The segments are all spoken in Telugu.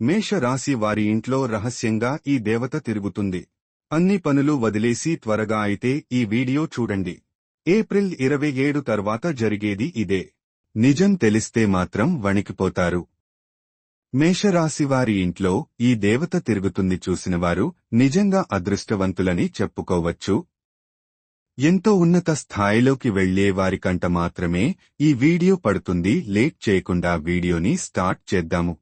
మేషరాశి వారి ఇంట్లో రహస్యంగా ఈ దేవత తిరుగుతుంది. అన్ని పనులు వదిలేసి త్వరగా అయితే ఈ వీడియో చూడండి. ఏప్రిల్ ఇరవై ఏడు తర్వాత జరిగేది ఇదే. నిజం తెలిస్తే మాత్రం వణికిపోతారు. మేషరాశివారి ఇంట్లో ఈ దేవత తిరుగుతుంది చూసినవారు నిజంగా అదృష్టవంతులని చెప్పుకోవచ్చు. ఎంతో ఉన్నత స్థాయిలోకి వెళ్ళే వారికంట మాత్రమే ఈ వీడియో పడుతుంది. లేట్ చేయకుండా వీడియోని స్టార్ట్ చేద్దాము.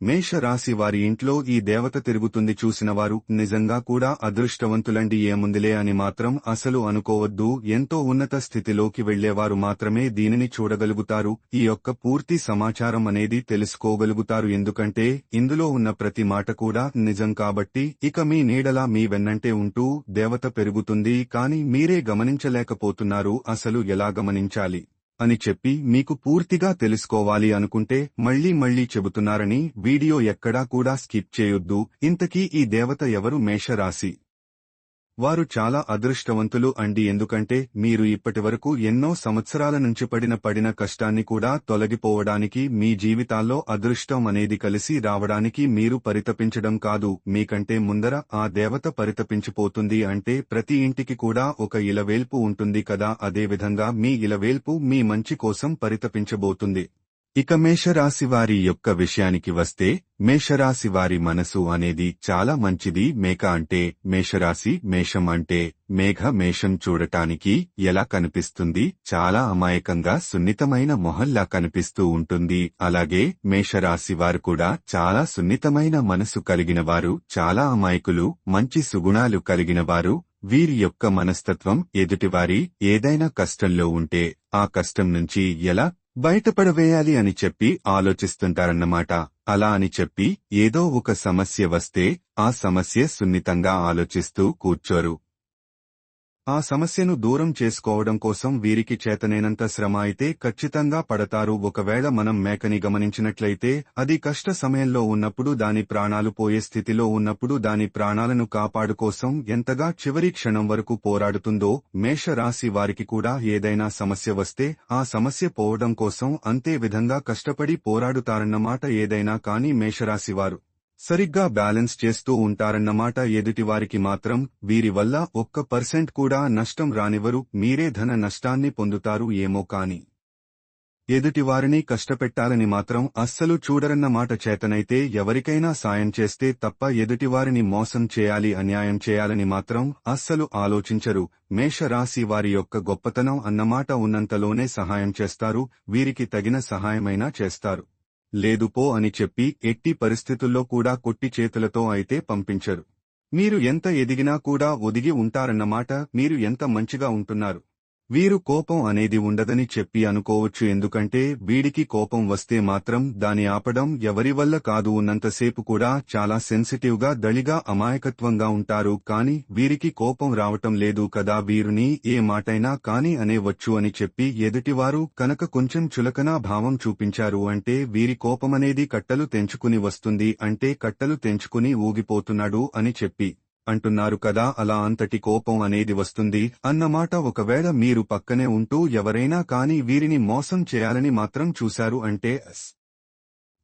మేషరాశి వారి ఇంట్లో ఈ దేవత తిరుగుతుంది చూసినవారు నిజంగా కూడా అదృష్టవంతులండి ఏముందిలే అని మాత్రం అసలు అనుకోవద్దు. ఎంతో ఉన్నత స్థితిలోకి వెళ్ళేవారు మాత్రమే దీనిని చూడగలుగుతారు. ఈ యొక్క పూర్తి సమాచారం అనేది తెలుసుకోగలుగుతారు. ఎందుకంటే ఇందులో ఉన్న ప్రతి మాట కూడా నిజం కాబట్టి ఇక మీ నీడలా మీ వెన్నంటే ఉంటూ దేవత పెరుగుతుంది. కాని మీరే గమనించలేకపోతున్నారు. అసలు ఎలా గమనించాలి? అని చెప్పి మీకు పూర్తిగా తెలుసుకోవాలి అనుకుంటే మళ్ళీ మళ్ళీ చెబుతున్నారని వీడియో ఎక్కడా కూడా స్కిప్ చేయొద్దు. ఇంతకీ ఈ దేవత ఎవరు? మేషరాశి. వారు చాలా అదృష్టవంతులు అండి ఎందుకంటే మీరు ఇప్పటివరకు ఎన్నో సంవత్సరాల నుంచి పడిన పడిన కష్టాన్ని కూడా తొలగిపోవడానికి మీ జీవితాల్లో అదృష్టం అనేది కలిసి రావడానికి మీరు పరితపించడం కాదు మీకంటే ముందర ఆ దేవత పరితపించిపోతుంది అంటే ప్రతి ఇంటికి కూడా ఒక ఇలవేల్పు ఉంటుంది కదా అదేవిధంగా మీ ఇలవేల్పు మీ మంచి కోసం పరితపించబోతుంది. ఇక మేషరాశి వారి యొక్క విషయానికి వస్తే మేషరాశి వారి మనసు అనేది చాలా మంచిది. మేక అంటే మేషరాశి మేషం అంటే మేఘ మేషం చూడటానికి ఎలా కనిపిస్తుంది? చాలా అమాయకంగా సున్నితమైన మొహల్లా కనిపిస్తూ ఉంటుంది. అలాగే మేషరాశి వారు కూడా చాలా సున్నితమైన మనసు కలిగిన వారు చాలా అమాయకులు మంచి సుగుణాలు కలిగిన వారు వీరి యొక్క మనస్తత్వం ఎదుటివారి ఏదైనా కష్టంలో ఉంటే ఆ కష్టం నుంచి ఎలా బయటపడవేయాలి అని చెప్పి ఆలోచిస్తుంటారన్నమాట. అలా అని చెప్పి ఏదో ఒక సమస్య వస్తే ఆ సమస్య సున్నితంగా ఆలోచిస్తూ కూర్చోరు. ఆ సమస్యను దూరం చేసుకోవడం కోసం వీరికి చేతనేనంత శ్రమ అయితే ఖచ్చితంగా పడతారు. ఒకవేళ మనం మేకని గమనించినట్లయితే అది కష్ట సమయంలో ఉన్నప్పుడు దాని ప్రాణాలు పోయే స్థితిలో ఉన్నప్పుడు దాని ప్రాణాలను కాపాడుకోసం ఎంతగా చివరి క్షణం వరకు పోరాడుతుందో మేష రాశి వారికి కూడా ఏదైనా సమస్య వస్తే ఆ సమస్య పోవడం కోసం అంతే విధంగా కష్టపడి పోరాడుతారన్నమాట ఏదైనా కాని మేషరాశివారు సరిగ్గా బ్యాలెన్స్ చేస్తూ ఉంటారన్నమాట. ఎదుటివారికి మాత్రం వీరి వల్ల ఒక్క పర్సెంట్ కూడా నష్టం రానివ్వరు. మీరే ధన నష్టాన్ని పొందుతారు ఏమో కాని. ఎదుటివారిని కష్టపెట్టాలని మాత్రం అస్సలు చూడరన్నమాట. చేతనైతే ఎవరికైనా సాయం చేస్తే తప్ప ఎదుటివారిని మోసం చేయాలి అన్యాయం చేయాలని మాత్రం అస్సలు ఆలోచించరు. మేషరాశి వారి యొక్క గొప్పతనం అన్నమాట. ఉన్నంతలోనే సహాయం చేస్తారు. వీరికి తగిన సహాయమైనా చేస్తారు. లేదు పో అని చెప్పి ఎట్టి పరిస్థితుల్లో కూడా కొట్టి చేతులతో అయితే పంపించరు. మీరు ఎంత ఎదిగినా కూడా ఒదిగి ఉంటారన్నమాట మీరు ఎంత మంచిగా ఉంటున్నారు. వీరు కోపం అనేది ఉండదని చెప్పి అనుకోవచ్చు ఎందుకంటే వీడికి కోపం వస్తే మాత్రం దాని ఆపడం ఎవరి వల్ల కాదు ఉన్నంతసేపు కూడా చాలా సెన్సిటివ్గా దళిగా అమాయకత్వంగా ఉంటారు కాని వీరికి కోపం రావటం లేదు కదా వీరుని ఏ మాటైనా కాని అనేవచ్చు అని చెప్పి ఎదుటివారు కనుక కొంచెం చులకనా భావం చూపించారు అంటే వీరి కోపమనేది కట్టలు తెంచుకుని వస్తుంది అంటే కట్టలు తెంచుకుని ఊగిపోతున్నాడు అని చెప్పి. అంటున్నారు కదా అలా అంతటి కోపం అనేది వస్తుంది. అన్నమాట ఒకవేళ మీరు పక్కనే ఉంటూ ఎవరైనా కాని వీరిని మోసం చేయాలని మాత్రం చూశారు అంటే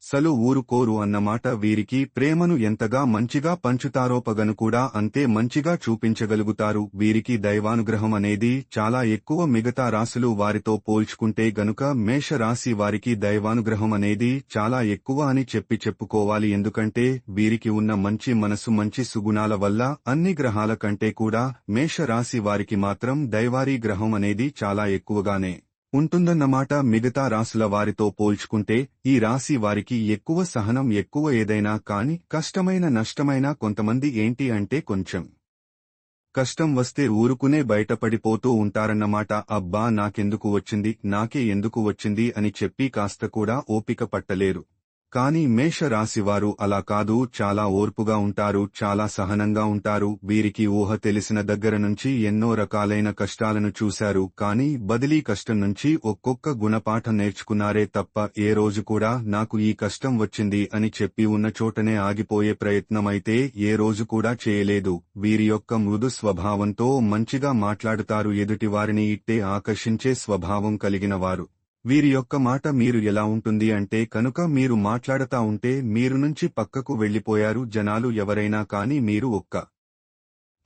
సలు ఊరుకోరు అన్నమాట వీరికి ప్రేమను ఎంతగా మంచిగా పంచుతారో పగను కూడా అంతే మంచిగా చూపించగలుగుతారు. వీరికి దైవానుగ్రహం అనేది చాలా ఎక్కువ మిగతా రాశులు వారితో పోల్చుకుంటే గనుక మేష రాశి వారికి దైవానుగ్రహం అనేది చాలా ఎక్కువ అని చెప్పి చెప్పుకోవాలి. ఎందుకంటే వీరికి ఉన్న మంచి మనసు మంచి సుగుణాల వల్ల అన్ని గ్రహాల కంటే కూడా మేష రాశి వారికి మాత్రం దైవారీ గ్రహం అనేది చాలా ఎక్కువగానే ఉంటుందన్నమాట మిగతా రాసుల వారితో పోల్చుకుంటే ఈ రాశి వారికి ఎక్కువ సహనం ఎక్కువ ఏదైనా కాని కష్టమైన నష్టమైన కొంతమంది ఏంటి అంటే కొంచెం కష్టం వస్తే ఊరుకునే బయటపడిపోతూ ఉంటారన్నమాట. అబ్బా నాకెందుకు వచ్చింది? నాకే ఎందుకు వచ్చింది? అని చెప్పి కాస్త కూడా ఓపిక పట్టలేరు. కానీ మేష రాశివారు అలా కాదు చాలా ఓర్పుగా ఉంటారు చాలా సహనంగా ఉంటారు. వీరికి ఊహ తెలిసిన దగ్గర నుంచి ఎన్నో రకాలైన కష్టాలను చూశారు. కానీ బదిలీ కష్టం నుంచి ఒక్కొక్క గుణపాఠం నేర్చుకున్నారే తప్ప ఏ రోజు కూడా నాకు ఈ కష్టం వచ్చింది అని చెప్పి ఉన్న చోటనే ఆగిపోయే ప్రయత్నమైతే ఏ రోజు కూడా చేయలేదు. వీరి యొక్క మృదు స్వభావంతో మంచిగా మాట్లాడుతారు. ఎదుటివారిని ఇట్టే ఆకర్షించే స్వభావం కలిగిన వీరి యొక్క మాట మీరు ఎలా ఉంటుంది అంటే కనుక మీరు మాట్లాడతా ఉంటే మీరు నుంచి పక్కకు వెళ్ళిపోయారు జనాలు ఎవరైనా కాని మీరు ఒక్క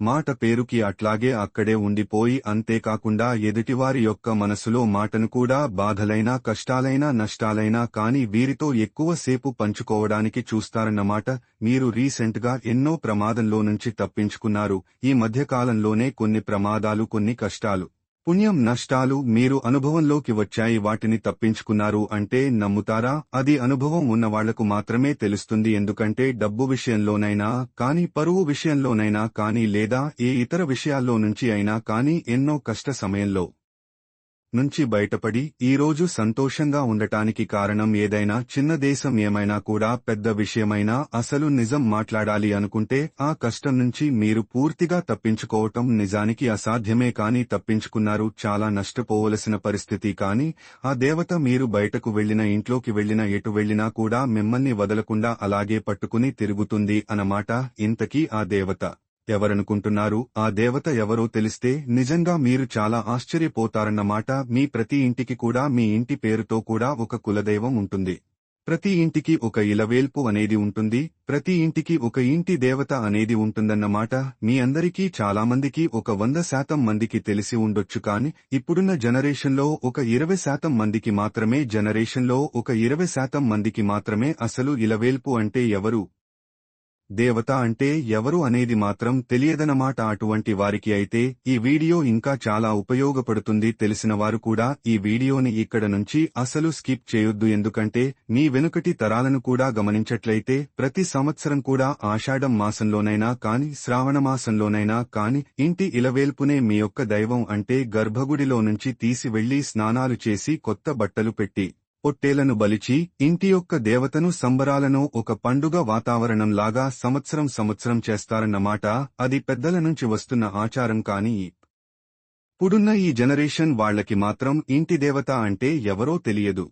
మాట పేరుకి అట్లాగే అక్కడే ఉండిపోయి అంతేకాకుండా ఎదుటివారి యొక్క మనసులో మాటను కూడా బాధలైనా కష్టాలైనా నష్టాలైనా కాని వీరితో ఎక్కువసేపు పంచుకోవడానికి చూస్తారన్నమాట. మీరు రీసెంట్గా ఎన్నో ప్రమాదంలో నుంచి తప్పించుకున్నారు. ఈ మధ్యకాలంలోనే కొన్ని ప్రమాదాలు కొన్ని కష్టాలు. పుణ్యం నష్టాలు మీరు అనుభవంలోకి వచ్చాయి వాటిని తప్పించుకున్నారు అంటే నమ్ముతారా? అది అనుభవం ఉన్నవాళ్ళకు మాత్రమే తెలుస్తుంది ఎందుకంటే డబ్బు విషయంలోనైనా కాని పరువు విషయంలోనైనా కాని లేదా ఏ ఇతర విషయాల్లో నుంచి అయినా కాని ఎన్నో కష్ట సమయంలో. నుంచి బయటపడి ఈ రోజు సంతోషంగా ఉండటానికి కారణం ఏదైనా చిన్న దేశం ఏమైనా కూడా పెద్ద విషయమైనా అసలు నిజం మాట్లాడాలి అనుకుంటే ఆ కష్టం నుంచి మీరు పూర్తిగా తప్పించుకోవటం నిజానికి అసాధ్యమే కాని తప్పించుకున్నారు చాలా నష్టపోవలసిన పరిస్థితి కాని ఆ దేవత మీరు బయటకు వెళ్ళిన ఇంట్లోకి వెళ్ళిన ఎటు వెళ్ళినా కూడా మిమ్మల్ని వదలకుండా అలాగే పట్టుకుని తిరుగుతుంది అన్నమాట ఇంతకీ ఆ దేవత. ఎవరనుకుంటున్నారు? ఆ దేవత ఎవరో తెలిస్తే నిజంగా మీరు చాలా ఆశ్చర్యపోతారన్నమాట మీ ప్రతి ఇంటికి కూడా మీ ఇంటి పేరుతో కూడా ఒక కులదైవం ఉంటుంది. ప్రతి ఇంటికి ఒక ఇలవేల్పు అనేది ఉంటుంది. ప్రతి ఇంటికి ఒక ఇంటి దేవత అనేది ఉంటుందన్నమాట మీ అందరికీ చాలామందికి ఒక వంద శాతం మందికి తెలిసి ఉండొచ్చు కాని ఇప్పుడున్న జనరేషన్లో ఒక ఇరవై శాతం మందికి మాత్రమే జనరేషన్లో ఒక ఇరవై శాతం మందికి మాత్రమే అసలు ఇలవేల్పు అంటే ఎవరు? దేవత అంటే ఎవరు అనేది మాత్రం తెలియదనమాట అటువంటి వారికి అయితే ఈ వీడియో ఇంకా చాలా ఉపయోగపడుతుంది. తెలిసిన వారు కూడా ఈ వీడియోని ఇక్కడ నుంచి అసలు స్కిప్ చేయొద్దు. ఎందుకంటే మీ వెనుకటి తరాలను కూడా గమనించట్లయితే ప్రతి సంవత్సరం కూడా ఆషాఢం మాసంలోనైనా కాని శ్రావణ మాసంలోనైనా కాని ఇంటి ఇలవేల్పునే మీ యొక్క దైవం అంటే గర్భగుడిలో నుంచి తీసి వెళ్ళి స్నానాలు చేసి కొత్త బట్టలు పెట్టి పొట్టేలను బలిచి ఇంటి యొక్క దేవతను సంబరాలను ఒక పండుగ వాతావరణంలాగా సంవత్సరం సంవత్సరం చేస్తారన్నమాట అది పెద్దల నుంచి వస్తున్న ఆచారం కాని ఇప్పుడున్న ఈ జనరేషన్ వాళ్ళకి మాత్రం ఇంటి దేవత అంటే ఎవరో తెలియదు.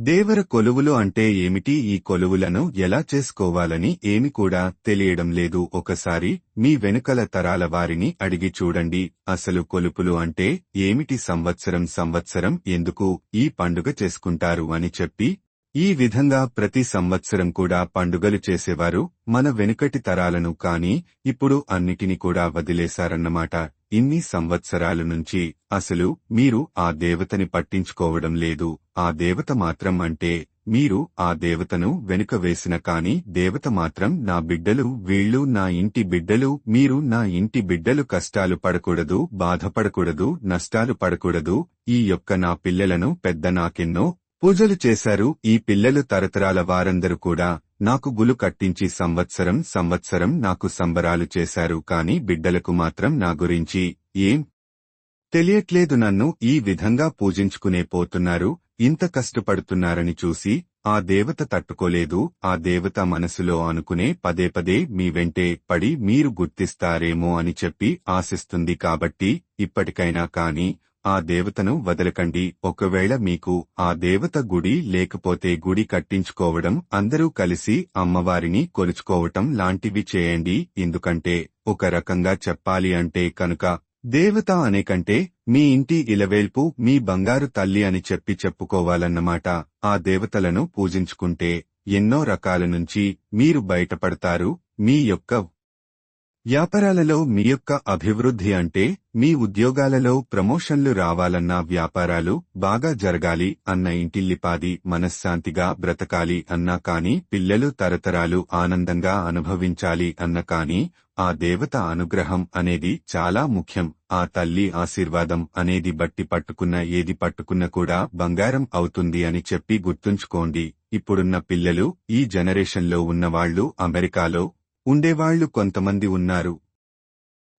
దేవర కొలువులు అంటే ఏమిటి? ఈ కొలువులను ఎలా చేసుకోవాలని ఏమి కూడా తెలియడం లేదు. ఒకసారి మీ వెనుకల తరాల వారిని అడిగి చూడండి. అసలు కొలుపులు అంటే ఏమిటి? సంవత్సరం సంవత్సరం ఎందుకు ఈ పండుగ చేసుకుంటారు అని చెప్పి ఈ విధంగా ప్రతి సంవత్సరం కూడా పండుగలు చేసేవారు మన వెనుకటి తరాలను కాని ఇప్పుడు అన్నిటిని కూడా వదిలేశారన్నమాట. ఇన్ని సంవత్సరాల నుంచి అసలు మీరు ఆ దేవతని పట్టించుకోవడం లేదు. ఆ దేవత మాత్రం అంటే మీరు ఆ దేవతను వెనుక వేసిన కాని దేవత మాత్రం నా బిడ్డలు వీళ్ళు నా ఇంటి బిడ్డలు మీరు నా ఇంటి బిడ్డలు కష్టాలు పడకూడదు బాధపడకూడదు నష్టాలు పడకూడదు. ఈ యొక్క నా పిల్లలను పెద్ద నాకెన్నో పూజలు చేశారు. ఈ పిల్లలు తరతరాల వారందరూ కూడా నాకు గులు కట్టించి సంవత్సరం సంవత్సరం నాకు సంబరాలు చేశారు. కాని బిడ్డలకు మాత్రం నా గురించి ఏం తెలియట్లేదు. నన్ను ఈ విధంగా పూజించుకునే పోతున్నారు. ఇంత కష్టపడుతున్నారని చూసి ఆ దేవత తట్టుకోలేదు. ఆ దేవత మనసులో అనుకునే పదే పదే మీ వెంటే పడి మీరు గుర్తిస్తారేమో అని చెప్పి ఆశిస్తుంది కాబట్టి ఇప్పటికైనా కాని ఆ దేవతను వదలకండి. ఒకవేళ మీకు ఆ దేవత గుడి లేకపోతే గుడి కట్టించుకోవడం అందరూ కలిసి అమ్మవారిని కొలుచుకోవటం లాంటివి చేయండి. ఎందుకంటే ఒక రకంగా చెప్పాలి అంటే కనుక దేవత అనే కంటే మీ ఇంటి ఇలవేల్పు మీ బంగారు తల్లి అని చెప్పి చెప్పుకోవాలన్నమాట. ఆ దేవతలను పూజించుకుంటే ఎన్నో రకాల నుంచి మీరు బయటపడతారు. మీ యొక్క వ్యాపారాలలో మీ యొక్క అభివృద్ధి అంటే మీ ఉద్యోగాలలో ప్రమోషన్లు రావాలన్న వ్యాపారాలు బాగా జరగాలి అన్న ఇంటిల్లిపాది మనశ్శాంతిగా బ్రతకాలి అన్నా కాని పిల్లలు తరతరాలు ఆనందంగా అనుభవించాలి అన్న కాని ఆ దేవత అనుగ్రహం అనేది చాలా ముఖ్యం. ఆ తల్లి ఆశీర్వాదం అనేది బట్టి పట్టుకున్న ఏది పట్టుకున్న కూడా బంగారం అవుతుంది అని చెప్పి గుర్తుంచుకోండి. ఇప్పుడున్న పిల్లలు ఈ జనరేషన్లో ఉన్నవాళ్ళు అమెరికాలో ఉండేవాళ్ళు కొంతమంది ఉన్నారు.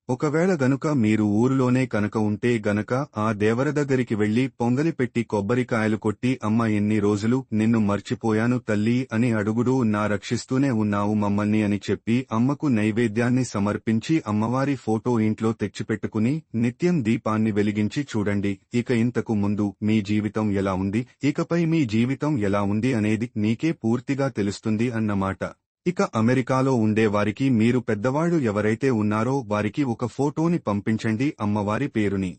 ఒకవేళ గనుక మీరు ఊరులోనే కనుక ఉంటే గనక ఆ దేవర దగ్గరికి వెళ్ళి పొంగలి పెట్టి కొబ్బరికాయలు కొట్టి అమ్మ ఎన్ని రోజులు నిన్ను మర్చిపోయాను తల్లి అని అడుగుడు నా రక్షిస్తూనే ఉన్నావు మమ్మల్ని అని చెప్పి అమ్మకు నైవేద్యాన్ని సమర్పించి అమ్మవారి ఫోటో ఇంట్లో తెచ్చిపెట్టుకుని నిత్యం దీపాన్ని వెలిగించి చూడండి ఇక ఇంతకు ముందు మీ జీవితం ఎలా ఉంది? ఇకపై మీ జీవితం ఎలా ఉంది? అనేది నీకే పూర్తిగా తెలుస్తుంది అన్నమాట. ఇక అమెరికాలో ఉండేవారికి మీరు పెద్దవాళ్ళు ఎవరైతే ఉన్నారో వారికి ఒక ఫోటోని పంపించండి అమ్మవారి పేరుని.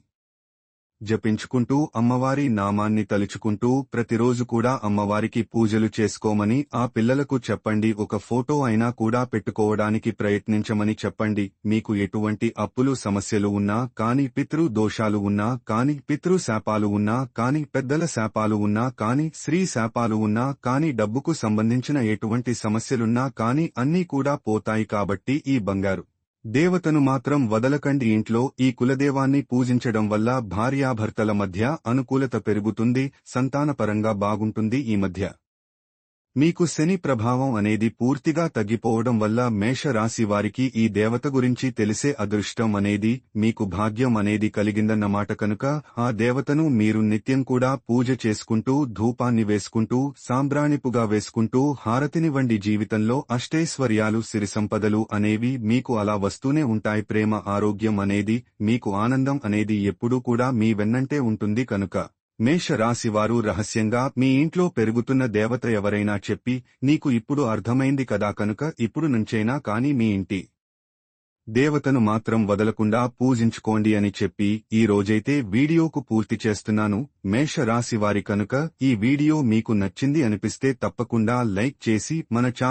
జపించుకుంటూ అమ్మవారి నామాన్ని తలుచుకుంటూ ప్రతిరోజు కూడా అమ్మవారికి పూజలు చేసుకోమని ఆ పిల్లలకు చెప్పండి ఒక ఫోటో అయినా కూడా పెట్టుకోవడానికి ప్రయత్నించమని చెప్పండి. మీకు ఎటువంటి అప్పులు సమస్యలు ఉన్నా కాని పితృ దోషాలు ఉన్నా కాని పితృ శాపాలు ఉన్నా కాని పెద్దల శాపాలు ఉన్నా కాని స్త్రీ శాపాలు ఉన్నా కాని డబ్బుకు సంబంధించిన ఎటువంటి సమస్యలున్నా కాని అన్నీ కూడా పోతాయి కాబట్టి ఈ బంగారు దేవతను మాత్రం వదలకండి. ఇంట్లో ఈ కులదేవాన్ని పూజించడం వల్ల భార్యాభర్తల మధ్య అనుకూలత పెరుగుతుంది సంతానపరంగా బాగుంటుంది ఈ మధ్య. మీకు శని ప్రభావం అనేది పూర్తిగా తగ్గిపోవడం వల్ల మేష రాశి వారికి ఈ దేవత గురించి తెలిసే అదృష్టం అనేది మీకు భాగ్యం అనేది కలిగిందన్నమాట కనుక ఆ దేవతను మీరు నిత్యం కూడా పూజ చేసుకుంటూ ధూపాన్ని వేసుకుంటూ సాంబ్రాణిపుగా వేసుకుంటూ హారతినివ్వండి జీవితంలో అష్టైశ్వర్యాలు సిరి సంపదలు అనేవి మీకు అలా వస్తూనే ఉంటాయి. ప్రేమ ఆరోగ్యం అనేది మీకు ఆనందం అనేది ఎప్పుడూ కూడా మీ వెన్నంటే ఉంటుంది కనుక. మేషరాశివారు రహస్యంగా మీ ఇంట్లో పెరుగుతున్న దేవత ఎవరైనా చెప్పి నీకు ఇప్పుడు అర్థమైంది కదా కనుక ఇప్పుడు నుంచైనా కాని మీ ఇంటి దేవతను మాత్రం వదలకుండా పూజించుకోండి అని చెప్పి ఈ రోజైతే వీడియోకు పూర్తి చేస్తున్నాను. మేషరాశివారి కనుక ఈ వీడియో మీకు నచ్చింది అనిపిస్తే తప్పకుండా లైక్ చేసి మన ఛానల్